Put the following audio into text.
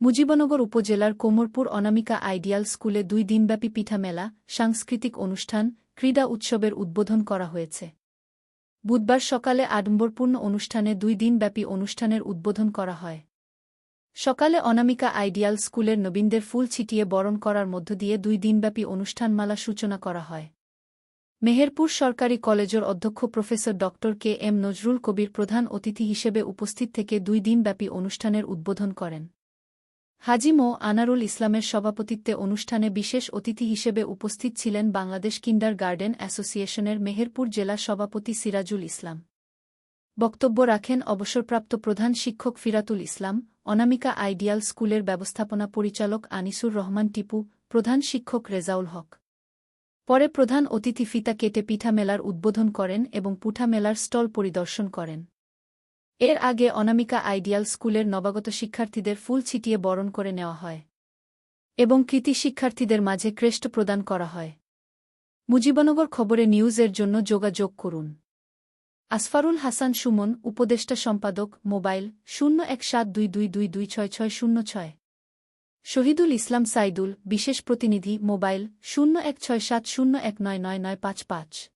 মুজিবনগর উপজেলার কোমরপুর অনামিকা আইডিয়াল স্কুলে দুই দিনব্যাপী পিঠা মেলা, সাংস্কৃতিক অনুষ্ঠান, ক্রীড়া উৎসবের উদ্বোধন করা হয়েছে। বুধবার সকালে আডম্বরপূর্ণ অনুষ্ঠানে দুই দিনব্যাপী অনুষ্ঠানের উদ্বোধন করা হয়। সকালে অনামিকা আইডিয়াল স্কুলের নবীনদের ফুল ছিটিয়ে বরণ করার মধ্য দিয়ে দুই দিনব্যাপী অনুষ্ঠানমালা সূচনা করা হয়। মেহেরপুর সরকারি কলেজের অধ্যক্ষ প্রফেসর ড কে এম নজরুল কবির প্রধান অতিথি হিসেবে উপস্থিত থেকে দুই দিনব্যাপী অনুষ্ঠানের উদ্বোধন করেন। হাজি মো আনারুল ইসলামের সভাপতিত্বে অনুষ্ঠানে বিশেষ অতিথি হিসেবে উপস্থিত ছিলেন বাংলাদেশ কিন্ডার গার্ডেন অ্যাসোসিয়েশনের মেহেরপুর জেলা সভাপতি সিরাজুল ইসলাম। বক্তব্য রাখেন অবসরপ্রাপ্ত প্রধান শিক্ষক ফিরাতুল ইসলাম, অনামিকা আইডিয়াল স্কুলের ব্যবস্থাপনা পরিচালক আনিসুর রহমান টিপু, প্রধান শিক্ষক রেজাউল হক। পরে প্রধান অতিথি ফিতা কেটে পিঠা মেলার উদ্বোধন করেন এবং পুঠা মেলার স্টল পরিদর্শন করেন। এর আগে অনামিকা আইডিয়াল স্কুলের নবাগত শিক্ষার্থীদের ফুল ছিটিয়ে বরণ করে নেওয়া হয় এবং কৃতি শিক্ষার্থীদের মাঝে ক্রেষ্ট প্রদান করা হয়। মুজিবনগর খবরে নিউজের জন্য যোগাযোগ করুন। আসফারুল হাসান সুমন, উপদেষ্টা সম্পাদক, মোবাইল শূন্য এক সাত দুই দুই দুই দুই ছয় ছয় শূন্য ছয়। শহীদুল ইসলাম সাইদুল, বিশেষ প্রতিনিধি, মোবাইল শূন্য এক ছয় সাত শূন্য এক নয় নয় নয় পাঁচ পাঁচ।